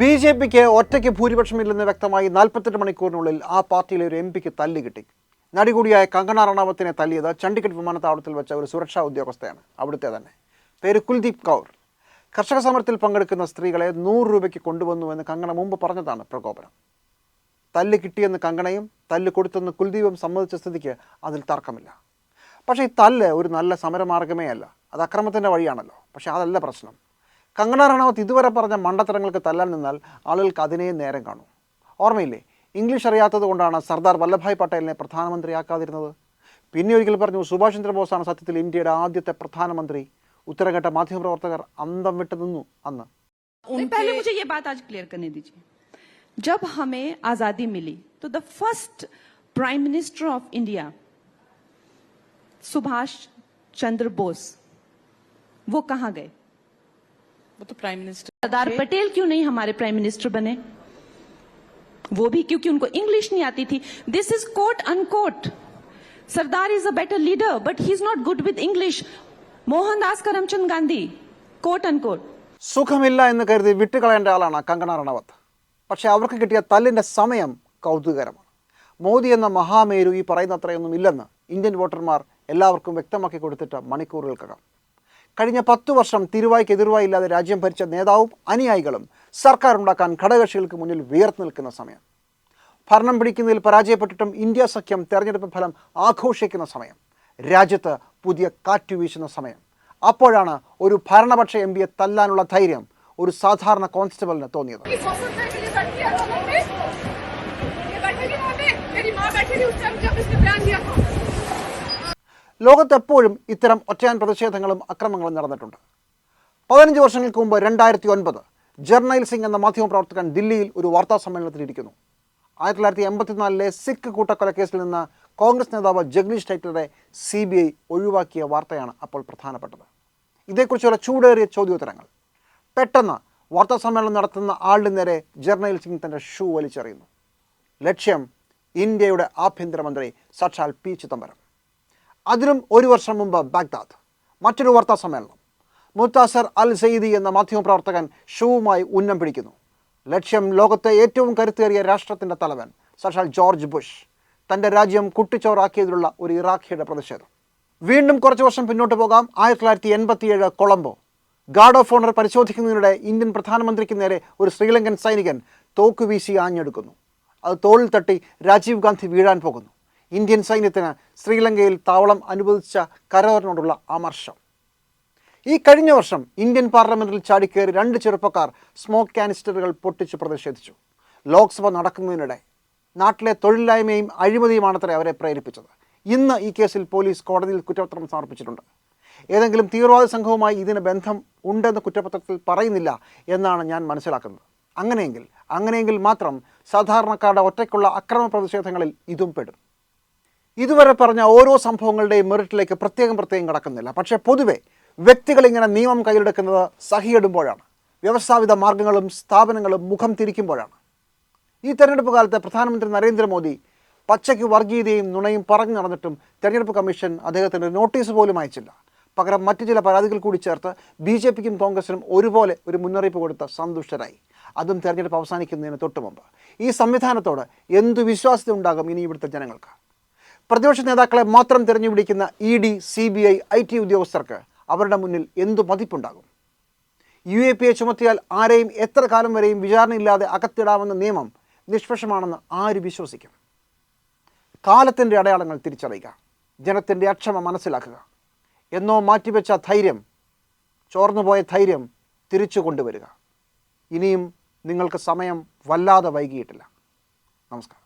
B J പിക്ക് ഒറ്റയ്ക്ക് ഭൂരിപക്ഷമില്ലെന്ന് വ്യക്തമായി നാൽപ്പത്തെട്ട് മണിക്കൂറിനുള്ളിൽ ആ പാർട്ടിയിലെ ഒരു എം പിക്ക് തല്ല് കിട്ടി. നടി കൂടിയായ കങ്കണ റണാവത്തിനെ തല്ലിയത് ചണ്ഡിഗഡ് വിമാനത്താവളത്തിൽ വെച്ച ഒരു സുരക്ഷാ ഉദ്യോഗസ്ഥയാണ്. അവിടുത്തെ തന്നെ. പേര് കുൽദീപ് കൗർ. കർഷക സമരത്തിൽ പങ്കെടുക്കുന്ന സ്ത്രീകളെ നൂറ് രൂപയ്ക്ക് കൊണ്ടുവന്നുവെന്ന് കങ്കണ മുമ്പ് പറഞ്ഞതാണ് പ്രകോപനം. തല്ല് കിട്ടിയെന്ന് കങ്കണയും തല്ല് കൊടുത്തെന്ന് കുൽദീപും സമ്മതിച്ച സ്ഥിതിക്ക് അതിൽ തർക്കമില്ല. പക്ഷേ ഈ തല്ല് ഒരു നല്ല സമരമാർഗമേ അല്ല. അത് അക്രമത്തിന്റെ വഴിയാണല്ലോ. പക്ഷേ അതല്ല പ്രശ്നം. കങ്കണ റണാവത്ത് ഇതുവരെ പറഞ്ഞ മണ്ടത്തരങ്ങൾക്ക് തല്ലാൻ നിന്നാൽ ആളുകൾക്ക് അതിനേ നേരം കാണും ഓർമ്മയില്ലേ ഇംഗ്ലീഷ് അറിയാത്തത് കൊണ്ടാണ് സർദാർ വല്ലഭായ് പട്ടേലിനെ പ്രധാനമന്ത്രിയാക്കാതിരുന്നത് പിന്നെ ഒരിക്കൽ പറഞ്ഞു സുഭാഷ് ചന്ദ്രബോസാണ് സത്യത്തിൽ ഇന്ത്യയുടെ ആദ്യത്തെ പ്രധാനമന്ത്രി ഉത്തരം കേട്ട മാധ്യമപ്രവർത്തകർ അന്തം വിട്ടു നിന്നു അന്ന് नहीं, पहले मुझे ये बात आज क्लियर करने दीजिए जब हमें आजादी मिली तो the first prime minister of India Subhash Chandra Bose वो कहां गए वो तो प्राइम मिनिस्टर सरदार पटेल क्यों नहीं हमारे प्राइम मिनिस्टर बने वो भी क्योंकि उनको इंग्लिश नहीं आती थी this is quote unquote Sardar is a better leader but he is not good with English Mohandas Karamchand Gandhi quote unquote സുഖമില്ല എന്ന് കരുതി വിട്ടുകളയേണ്ട ആളാണ് കങ്കണ റണവത്ത് പക്ഷേ അവർക്ക് കിട്ടിയ തല്ലിൻ്റെ സമയം കൗതുകകരമാണ് മോദി എന്ന മഹാമേരു ഈ പറയുന്ന അത്രയൊന്നും ഇല്ലെന്ന് ഇന്ത്യൻ വോട്ടർമാർ എല്ലാവർക്കും വ്യക്തമാക്കി കൊടുത്തിട്ട് മണിക്കൂറുകൾക്കകം കഴിഞ്ഞ പത്തു വർഷം തിരുവായ്ക്ക് എതിർവായി ഇല്ലാതെ രാജ്യം ഭരിച്ച നേതാവും അനുയായികളും സർക്കാർ ഉണ്ടാക്കാൻ ഘടകകക്ഷികൾക്ക് മുന്നിൽ വിയർത്ത് നിൽക്കുന്ന സമയം ഭരണം പിടിക്കുന്നതിൽ പരാജയപ്പെട്ടിട്ടും ഇന്ത്യ സഖ്യം തെരഞ്ഞെടുപ്പ് ഫലം ആഘോഷിക്കുന്ന സമയം രാജ്യത്ത് പുതിയ കാറ്റ് വീശുന്ന സമയം അപ്പോഴാണ് ഒരു ഭരണപക്ഷ എം പിയെ തല്ലാനുള്ള ധൈര്യം ഒരു സാധാരണ കോൺസ്റ്റബിളിന് തോന്നിയത് इस मौसम में मेरी लड़की है वहाँ पे ये बैठेगी वहाँ पे मेरी माँ बैठी थी उस टाइम जब इसने ലോകത്തെപ്പോഴും ഇത്തരം ഒറ്റയാൻ പ്രതിഷേധങ്ങളും അക്രമങ്ങളും നടന്നിട്ടുണ്ട്. പതിനഞ്ച് വർഷങ്ങൾക്ക് മുമ്പ് രണ്ടായിരത്തി ഒൻപത് ജർണൈൽ സിംഗ് എന്ന മാധ്യമപ്രവർത്തകൻ ദില്ലിയിൽ ഒരു വാർത്താ സമ്മേളനത്തിലിരിക്കുന്നു ആയിരത്തി തൊള്ളായിരത്തി എൺപത്തിനാലിലെ സിഖ് കൂട്ടക്കൊല കേസിൽ നിന്ന് കോൺഗ്രസ് നേതാവ് ജഗ്നീഷ് ടൈറ്ററെ സി ബി ഐ ഒഴിവാക്കിയ വാർത്തയാണ് അപ്പോൾ പ്രധാനപ്പെട്ടത്. ഇതേക്കുറിച്ചുള്ള ചൂടേറിയ ചോദ്യോത്തരങ്ങൾ. പെട്ടെന്ന് വാർത്താ സമ്മേളനം നടത്തുന്ന ആളിന് നേരെ ജർണൈൽ സിംഗ് തന്റെ ഷൂ വലിച്ചെറിയുന്നു. ലക്ഷ്യം ഇന്ത്യയുടെ ആഭ്യന്തരമന്ത്രി സക്ഷാൽ പി ചിദംബരം. അതിനും ഒരു വർഷം മുമ്പ് ബാഗ്ദാദ്. മറ്റൊരു വാർത്താ സമ്മേളനം. മുത്താസർ അൽ സെയ്ദി എന്ന മാധ്യമപ്രവർത്തകൻ ഷൂവുമായി ഉന്നം പിടിക്കുന്നു. ലക്ഷ്യം ലോകത്തെ ഏറ്റവും കരുത്തേറിയ രാഷ്ട്രത്തിന്റെ തലവൻ സഷാൽ ജോർജ് ബുഷ്. തന്റെ രാജ്യം കുട്ടിച്ചോറാക്കിയതിലുള്ള ഒരു ഇറാഖിയുടെ പ്രതിഷേധം. വീണ്ടും കുറച്ച് വർഷം പിന്നോട്ട് പോകാം. ആയിരത്തി തൊള്ളായിരത്തി എൺപത്തിയേഴ് കൊളംബോ. ഗാർഡ് ഓഫ് ഓണർ പരിശോധിക്കുന്നതിനിടെ ഇന്ത്യൻ പ്രധാനമന്ത്രിക്ക് നേരെ ഒരു ശ്രീലങ്കൻ സൈനികൻ തോക്ക് വീശി ആഞ്ഞെടുക്കുന്നു. അത് തോളിൽ തട്ടി രാജീവ് ഗാന്ധി വീഴാൻ പോകുന്നു. ഇന്ത്യൻ സൈന്യത്തിന് ശ്രീലങ്കയിൽ താവളം അനുവദിച്ച കരാറിനോടുള്ള അമർഷം ഈ കഴിഞ്ഞ വർഷം ഇന്ത്യൻ പാർലമെന്റിൽ ചാടിക്കയറി രണ്ട് ചെറുപ്പക്കാർ സ്മോക്ക് കാനിസ്റ്ററുകൾ പൊട്ടിച്ച് പ്രതിഷേധിച്ചു. ലോക്സഭ നടക്കുന്നതിനിടെ നാട്ടിലെ തൊഴിലില്ലായ്മയും അഴിമതിയുമാണത്രേ അവരെ പ്രേരിപ്പിച്ചത്. ഇന്ന് ഈ കേസിൽ പോലീസ് കോടതിയിൽ കുറ്റപത്രം സമർപ്പിച്ചിട്ടുണ്ട്. ഏതെങ്കിലും തീവ്രവാദ സംഘവുമായി ഇതിന് ബന്ധം ഉണ്ടെന്ന് കുറ്റപത്രത്തിൽ പറയുന്നില്ല എന്നാണ് ഞാൻ മനസ്സിലാക്കുന്നത്. അങ്ങനെയെങ്കിൽ അങ്ങനെയെങ്കിൽ മാത്രം സാധാരണക്കാരുടെ ഒറ്റയ്ക്കുള്ള അക്രമ പ്രതിഷേധങ്ങളിൽ ഇതും പെടും. ഇതുവരെ പറഞ്ഞ ഓരോ സംഭവങ്ങളുടെയും മെറിറ്റിലേക്ക് പ്രത്യേകം പ്രത്യേകം കടക്കുന്നില്ല. പക്ഷേ പൊതുവെ വ്യക്തികൾ ഇങ്ങനെ നിയമം കയ്യിലെടുക്കുന്നത് സഹിയിടുമ്പോഴാണ്. വ്യവസ്ഥാപിത മാർഗങ്ങളും സ്ഥാപനങ്ങളും മുഖം തിരിക്കുമ്പോഴാണ്. ഈ തെരഞ്ഞെടുപ്പ് കാലത്ത് പ്രധാനമന്ത്രി നരേന്ദ്രമോദി പച്ചയ്ക്ക് വർഗീയതയും നുണയും പറഞ്ഞു നടന്നിട്ടും തെരഞ്ഞെടുപ്പ് കമ്മീഷൻ അദ്ദേഹത്തിന് നോട്ടീസ് പോലും അയച്ചില്ല. പകരം മറ്റു ചില പരാതികൾ കൂടി ചേർത്ത് ബി ജെ പിക്കും കോൺഗ്രസിനും ഒരുപോലെ ഒരു മുന്നറിയിപ്പ് കൊടുത്ത് സന്തുഷ്ടരായി. അതും തെരഞ്ഞെടുപ്പ് അവസാനിക്കുന്നതിന് തൊട്ടുമുമ്പ്. ഈ സംവിധാനത്തോട് എന്തു വിശ്വാസ്യത ഉണ്ടാകും ഇനി ഇവിടുത്തെ ജനങ്ങൾക്ക്? പ്രതിപക്ഷ നേതാക്കളെ മാത്രം തിരഞ്ഞു പിടിക്കുന്ന E D C B I I T ഉദ്യോഗസ്ഥർക്ക് അവരുടെ മുന്നിൽ എന്തു മതിപ്പുണ്ടാകും? യു എ പി എ ചുമത്തിയാൽ ആരെയും എത്ര കാലം വരെയും വിചാരണയില്ലാതെ അകത്തിടാമെന്ന നിയമം നിഷ്പക്ഷമാണെന്ന് ആര് വിശ്വസിക്കും? കാലത്തിന്റെ അടയാളങ്ങൾ തിരിച്ചറിയുക ജനത്തിന്റെ അക്ഷമ മനസ്സിലാക്കുക. എന്നോ മാറ്റിവെച്ച ധൈര്യം ചോർന്നുപോയ ധൈര്യം തിരിച്ചു കൊണ്ടുവരിക. ഇനിയും നിങ്ങൾക്ക് സമയം വല്ലാതെ വൈകിയിട്ടില്ല. നമസ്കാരം.